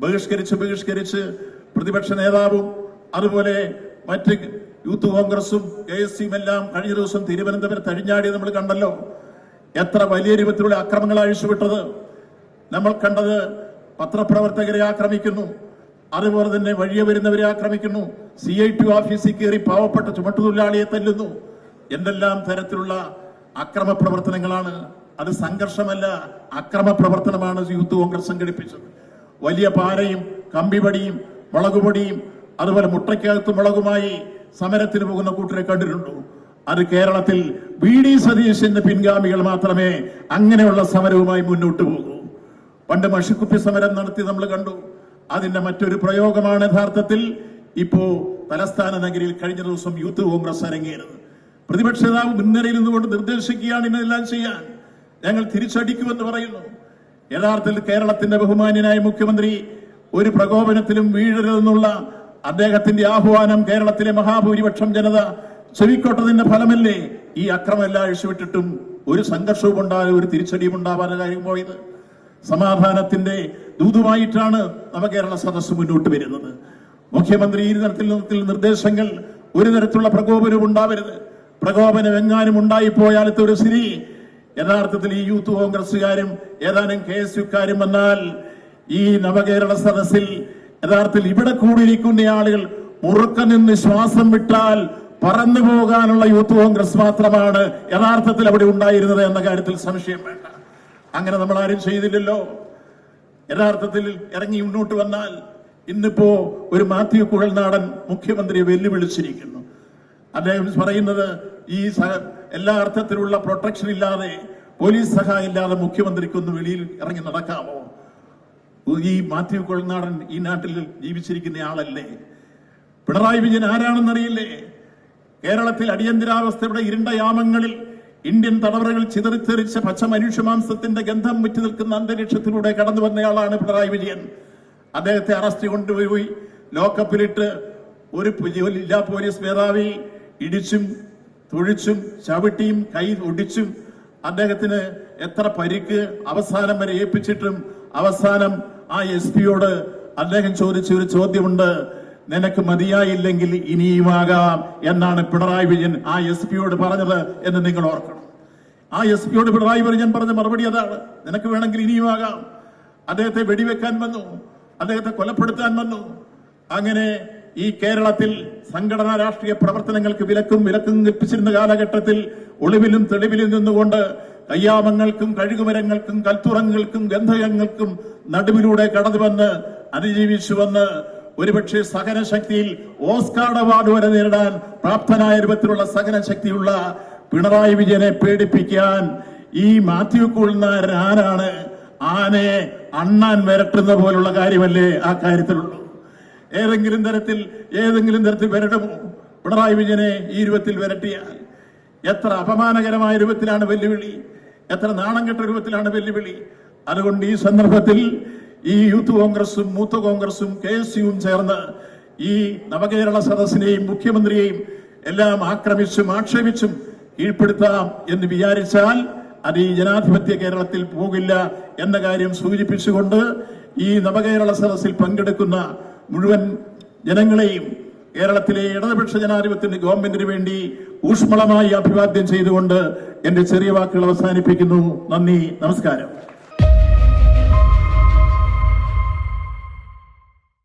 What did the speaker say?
ബഹിഷ്കരിച്ച് ബഹിഷ്കരിച്ച് പ്രതിപക്ഷ നേതാവും അതുപോലെ മറ്റ് യൂത്ത് കോൺഗ്രസും കെ എസ് സിയും എല്ലാം കഴിഞ്ഞ ദിവസം തിരുവനന്തപുരത്ത് അഴിഞ്ഞാടി നമ്മൾ കണ്ടല്ലോ. എത്ര വലിയ രൂപത്തിലുള്ള അക്രമങ്ങൾ അഴിച്ചുവിട്ടത്. നമ്മൾ കണ്ടത് പത്രപ്രവർത്തകരെ ആക്രമിക്കുന്നു. അതുപോലെ തന്നെ വഴിയെ വരുന്നവരെ ആക്രമിക്കുന്നു. സി ഐ ടി ഓഫീസിൽ കയറി പാവപ്പെട്ട ചുമട്ടുതൊഴിലാളിയെ തല്ലുന്നു. എന്തെല്ലാം തരത്തിലുള്ള അക്രമ പ്രവർത്തനങ്ങളാണ്. അത് സംഘർഷമല്ല അക്രമ പ്രവർത്തനമാണ് യൂത്ത് കോൺഗ്രസ് സംഘടിപ്പിച്ചത്. വലിയ പാരയും കമ്പിപടിയും മുളകുപൊടിയും അതുപോലെ മുട്ടയ്ക്കകത്ത് മുളകുമായി സമരത്തിന് പോകുന്ന കൂട്ടരെ കണ്ടിട്ടുണ്ടോ? അത് കേരളത്തിൽ വി ഡി സതീശന്റെ പിൻഗാമികൾ മാത്രമേ അങ്ങനെയുള്ള സമരവുമായി മുന്നോട്ട് പോകൂ. പണ്ട് മഷിക്കുപ്പി സമരം നടത്തി നമ്മൾ കണ്ടു. അതിന്റെ മറ്റൊരു പ്രയോഗമാണ് യഥാർത്ഥത്തിൽ ഇപ്പോ തലസ്ഥാന നഗരിയിൽ കഴിഞ്ഞ ദിവസം യൂത്ത് കോൺഗ്രസ് അരങ്ങേറുന്നത് പ്രതിപക്ഷ നേതാവ് മുൻനിരയിൽ നിന്നുകൊണ്ട് നിർദ്ദേശിക്കുകയാണ് ഇന്നെല്ലാം ചെയ്യാൻ. ഞങ്ങൾ തിരിച്ചടിക്കുമെന്ന് പറയുന്നു. യഥാർത്ഥത്തിൽ കേരളത്തിന്റെ ബഹുമാന്യനായ മുഖ്യമന്ത്രി ഒരു പ്രകോപനത്തിലും വീഴരുതെന്നുള്ള അദ്ദേഹത്തിന്റെ ആഹ്വാനം കേരളത്തിലെ മഹാഭൂരിപക്ഷം ജനത ചെവിക്കൊട്ടതിന്റെ ഫലമല്ലേ? ഈ അക്രമെല്ലാം അഴിച്ചുവിട്ടിട്ടും ഒരു സംഘർഷവും ഉണ്ടാകാതെ ഒരു തിരിച്ചടിയും ഉണ്ടാവാൻ കാര്യം പോയത്. സമാധാനത്തിന്റെ ദൂതുമായിട്ടാണ് നവകേരള സദസ് മുന്നോട്ട് വരുന്നത്. മുഖ്യമന്ത്രി ഈ തരത്തിൽ നിർദ്ദേശങ്ങൾ ഒരു തരത്തിലുള്ള പ്രകോപനവും ഉണ്ടാവരുത്. പ്രകോപനം എങ്ങാനും ഉണ്ടായിപ്പോയാലത്തെ ഒരു സ്ഥിതി യഥാർത്ഥത്തിൽ ഈ യൂത്ത് കോൺഗ്രസുകാരും ഏതാനും കെ എസ് യുക്കാരും വന്നാൽ ഈ നവകേരള സദസ്സിൽ യഥാർത്ഥത്തിൽ ഇവിടെ കൂടിയിരിക്കുന്ന ആളുകൾ മുറുക്ക നിന്ന് ശ്വാസം വിട്ടാൽ പറന്നു പോകാനുള്ള യൂത്ത് കോൺഗ്രസ് മാത്രമാണ് യഥാർത്ഥത്തിൽ അവിടെ ഉണ്ടായിരുന്നത് എന്ന കാര്യത്തിൽ സംശയം വേണ്ട. അങ്ങനെ നമ്മൾ ആരും ചെയ്തില്ലല്ലോ. യഥാർത്ഥത്തിൽ ഇറങ്ങി മുന്നോട്ട് വന്നാൽ ഇന്നിപ്പോ ഒരു മാത്യു കുഴൽനാടൻ മുഖ്യമന്ത്രിയെ വെല്ലുവിളിച്ചിരിക്കുന്നു. അദ്ദേഹം പറയുന്നത് ഈ എല്ലാ അർത്ഥത്തിലുള്ള പ്രൊട്ടക്ഷൻ ഇല്ലാതെ പോലീസ് സഹായം ഇല്ലാതെ മുഖ്യമന്ത്രിക്കൊന്ന് വെളിയിൽ ഇറങ്ങി നടക്കാമോ? ഈ മാത്യു കൊളനാടൻ ഈ നാട്ടിൽ ജീവിച്ചിരിക്കുന്ന ആളല്ലേ? പിണറായി വിജയൻ ആരാണെന്നറിയില്ലേ? കേരളത്തിൽ അടിയന്തരാവസ്ഥയുടെ ഇരുണ്ട യാമങ്ങളിൽ ഇന്ത്യൻ തടവറകൾ ചിതറിത്തെറിച്ച പച്ച മനുഷ്യമാംസത്തിന്റെ ഗന്ധം മുറ്റി നിൽക്കുന്ന അന്തരീക്ഷത്തിലൂടെ കടന്നു വന്നയാളാണ് പിണറായി വിജയൻ. അദ്ദേഹത്തെ അറസ്റ്റ് കൊണ്ടുപോയി ലോക്കപ്പിലിട്ട് ഒരു ജില്ലാ പോലീസ് മേധാവി ഇടിച്ചും തൊഴിച്ചും ചവിട്ടിയും കൈ ഒടിച്ചും അദ്ദേഹത്തിന് എത്ര പരിക്ക് അവസാനം വരെ ഏൽപ്പിച്ചിട്ടും അവസാനം ആ എസ് പിയോട് അദ്ദേഹം ചോദിച്ച ഒരു ചോദ്യമുണ്ട്. നിനക്ക് മതിയായില്ലെങ്കിൽ ഇനിയുമാകാം എന്നാണ് പിണറായി വിജയൻ ആ എസ് പിയോട് പറഞ്ഞത് എന്ന് നിങ്ങൾ ഓർക്കണം. ആ എസ് പിയോട് പിണറായി വിജയൻ പറഞ്ഞ മറുപടി അതാണ്. നിനക്ക് വേണമെങ്കിൽ ഇനിയുമാകാം അദ്ദേഹത്തെ വെടിവെക്കാൻ വന്നു. അദ്ദേഹത്തെ കൊലപ്പെടുത്താൻ വന്നു. അങ്ങനെ ഈ കേരളത്തിൽ സംഘടനാ രാഷ്ട്രീയ പ്രവർത്തനങ്ങൾക്ക് വിലക്കും വിലക്കും നിപ്പിച്ചിരുന്ന കാലഘട്ടത്തിൽ ഒളിവിലും തെളിവിലും നിന്നുകൊണ്ട് കയ്യാമങ്ങൾക്കും കഴുകുമരങ്ങൾക്കും കൽത്തുറങ്ങൾക്കും ഗന്ധകങ്ങൾക്കും നടുവിലൂടെ കടന്നുവന്ന് വന്ന് അതിജീവിച്ചു വന്ന് ഒരുപക്ഷെ സഹനശക്തിയിൽ ഓസ്കാർ അവാർഡ് വരെ നേരിടാൻ പ്രാപ്തനായ രൂപത്തിലുള്ള സഹനശക്തിയുള്ള പിണറായി വിജയനെ പേടിപ്പിക്കാൻ ഈ മാത്യു കൂളിനാരൻ ആരാണ് ആനയെ അണ്ണാൻ വരട്ടുന്ന പോലുള്ള കാര്യമല്ലേ ആ കാര്യത്തിലുള്ളൂ. ഏതെങ്കിലും തരത്തിൽ ഏതെങ്കിലും തരത്തിൽ വരട്ടുമോ പിണറായി വിജയനെ ഈ രൂപത്തിൽ വരട്ടിയാൽ എത്ര അപമാനകരമായ രൂപത്തിലാണ് വെല്ലുവിളി. എത്ര നാണംകെട്ട രൂപത്തിലാണ് വെല്ലുവിളി. അതുകൊണ്ട് ഈ സന്ദർഭത്തിൽ ഈ യൂത്ത് കോൺഗ്രസും മൂത്ത കോൺഗ്രസും കെ എസ് യുവും ചേർന്ന് ഈ നവകേരള സദസ്സിനെയും മുഖ്യമന്ത്രിയെയും എല്ലാം ആക്രമിച്ചും ആക്ഷേപിച്ചും കീഴ്പ്പെടുത്താം എന്ന് വിചാരിച്ചാൽ അത് ഈ ജനാധിപത്യ കേരളത്തിൽ പോകില്ല എന്ന കാര്യം സൂചിപ്പിച്ചുകൊണ്ട് ഈ നവകേരള സദസ്സിൽ പങ്കെടുക്കുന്ന മുഴുവൻ ജനങ്ങളെയും കേരളത്തിലെ ഇടതുപക്ഷ ജനാധിപത്യത്തിന്റെ ഗവൺമെന്റിന് വേണ്ടി ഊഷ്മളമായി അഭിവാദ്യം ചെയ്തുകൊണ്ട് എന്റെ ചെറിയ വാക്കുകൾ അവസാനിപ്പിക്കുന്നു. നന്ദി നമസ്കാരം.